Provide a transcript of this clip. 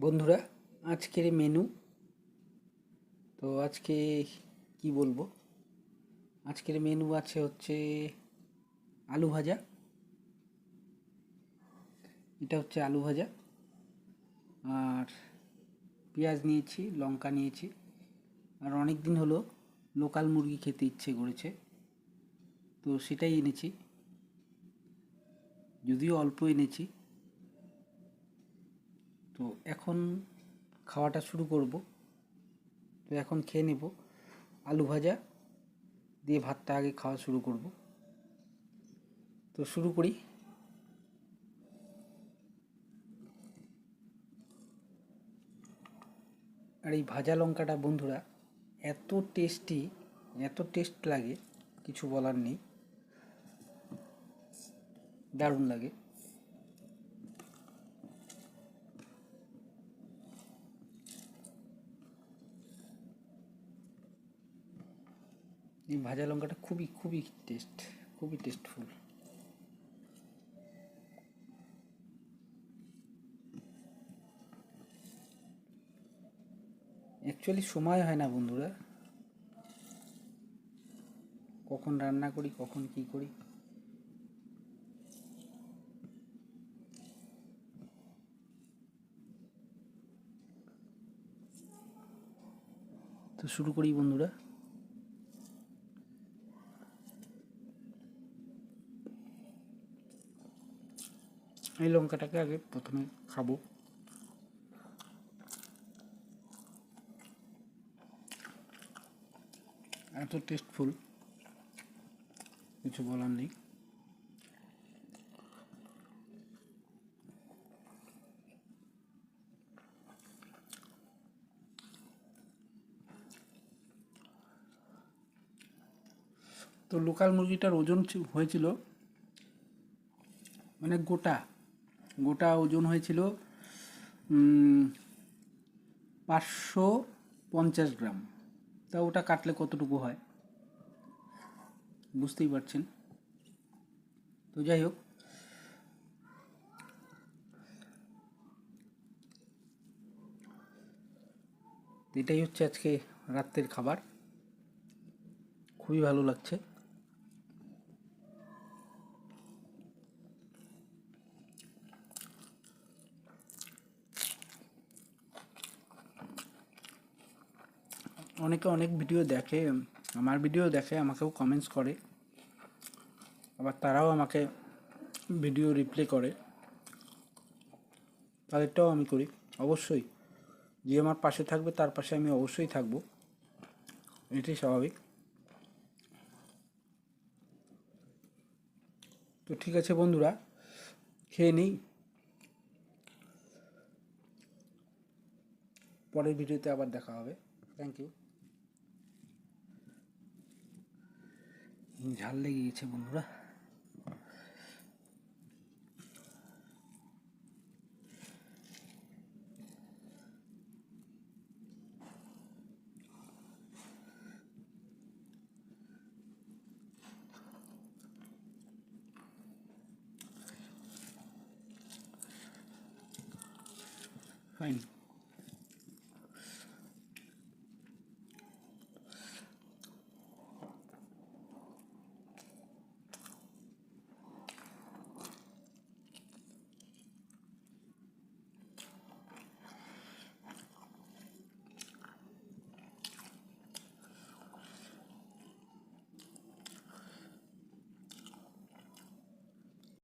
বন্ধুরা, আজকের মেনু তো আজকে কি বলব? আজকের মেনু আছে হচ্ছে আলু ভাজা। এটা হচ্ছে আলু ভাজা। আর পেঁয়াজ নিয়েছি, লঙ্কা নিয়েছি। আর অনেক দিন হলো লোকাল মুরগি খেতে ইচ্ছে করেছে। তো সেটাই এনেছি। যদিও অল্প এনেছি। তো এখন খাওয়াটা শুরু করব। তো এখন খেয়ে নেব। আলু ভাজা দিয়ে ভাতটা আগে খাওয়া শুরু করব। তো শুরু করি। আর এই ভাজা লঙ্কাটা বন্ধুরা এত টেস্টি, এত টেস্ট লাগে, কিছু বলার নেই। দারুণ লাগে। এই ভাজা লঙ্কাটা খুবই খুবই টেস্ট খুবই টেস্টফুল অ্যাকচুয়ালি সময় হয় না বন্ধুরা। কখন রান্না করি, কখন কি করি? তো শুরু করি বন্ধুরা। এই লঙ্কাটাকে আগে প্রথমে খাব। এত টেস্টফুল কিছু বলার নেই। তো লোকাল মুরগিটার ওজন হয়েছিল মানে গোটা। গোটা ওজন হয়েছিল পাঁচশো পঞ্চাশ গ্রাম। তা ওটা কাটলে কতটুকু হয়? বুঝতেই পারছেন? তো যাই হোক। এটাই হচ্ছে আজকে রাত্রের খাবার। খুবই ভালো লাগছে। অনেকে অনেক ভিডিও দেখে, আমার ভিডিও দেখে, আমাকেও কমেন্টস করে। আবার তারাও আমাকে ভিডিও রিপ্লে করে। তাদেরটাও আমি করি, অবশ্যই। যে আমার পাশে থাকবে, তার পাশে আমি অবশ্যই থাকব। এটাই স্বাভাবিক। তো ঠিক আছে বন্ধুরা, খেয়ে নিই। পরের ভিডিওতে আবার দেখা হবে। থ্যাংক ইউ ঝাল লেগে গেছে বন্ধুরা। ফাইন